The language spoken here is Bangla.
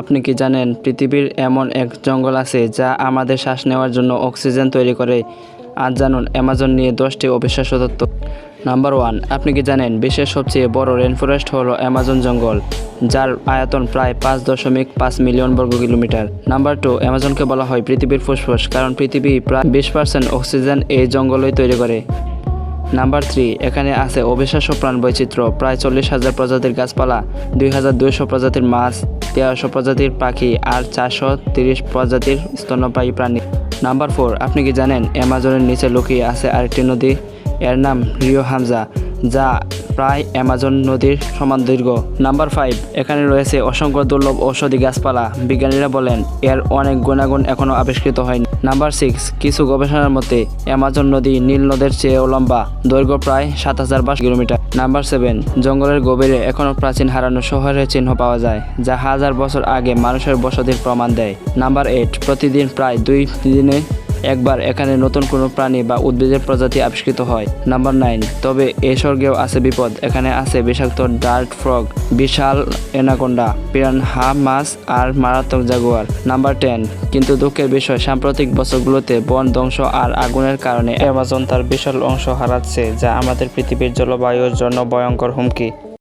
আপনি কি জানেন, পৃথিবীর এমন এক জঙ্গল আছে যা আমাদের শ্বাস নেওয়ার জন্য অক্সিজেন তৈরি করে? আজ জানুন, অ্যামাজন নিয়ে দশটি অবিশ্বাস্য তথ্য। নাম্বার ওয়ান, আপনি কি জানেন, বিশ্বের সবচেয়ে বড় রেনফরেস্ট হল অ্যামাজন জঙ্গল, যার আয়তন প্রায় পাঁচ দশমিক পাঁচ মিলিয়ন বর্গ কিলোমিটার। নাম্বার টু, অ্যামাজনকে বলা হয় পৃথিবীর ফুসফুস, কারণ পৃথিবী প্রায় বিশ পার্সেন্ট অক্সিজেন এই জঙ্গলই তৈরি করে। নাম্বার থ্রি, এখানে আছে অবিশ্বাস্য প্রাণ বৈচিত্র্য প্রায় চল্লিশ হাজার প্রজাতির গাছপালা, দুই হাজার দুইশো প্রজাতির মাছ তেরোশো প্রজাতির পাখি আর চারশো তিরিশ প্রজাতির স্তন্যপায়ী প্রাণী। নাম্বার ফোর, আপনি কি জানেন অ্যামাজনের নিচে লুকিয়ে আছে আরেকটি নদী? এর নাম রিও হামজা, যা প্রায় অ্যামাজন নদীর সমান দীর্ঘ নাম্বার ফাইভ এখানে রয়েছে অসংখ্য দুর্লভ ঔষধি গাছপালা। বিজ্ঞানীরা বলেন, এর অনেক গুণাগুণ এখনও আবিষ্কৃত হয়নি। নাম্বার সিক্স কিছু গবেষণার মতে, অ্যামাজন নদী নীল নদের চেয়েও লম্বা, দৈর্ঘ্য প্রায় সাত হাজার পাঁচ কিলোমিটার। নাম্বার সেভেন জঙ্গলের গভীরে এখনও প্রাচীন হারানো শহরের চিহ্ন পাওয়া যায়, যা হাজার বছর আগে মানুষের বসতির প্রমাণ দেয়। নাম্বার এইট প্রতিদিন প্রায় দুই দিনে একবার এখানে নতুন কোনো প্রাণী বা উদ্ভিদের প্রজাতি আবিষ্কৃত হয়। নাম্বার নাইন, তবে এই স্বর্গেও আছে বিপদ। এখানে আছে বিষাক্ত ডার্ট ফ্রগ, বিশাল এনাকোন্ডা পিরানহা মাছ আর মারাত্মক জাগুয়ার। নাম্বার টেন, কিন্তু দুঃখের বিষয়, সাম্প্রতিক বছরগুলোতে বন ধ্বংস আর আগুনের কারণে অ্যামাজন তার বিশাল অংশ হারাচ্ছে, যা আমাদের পৃথিবীর জলবায়ুর জন্য ভয়ঙ্কর হুমকি।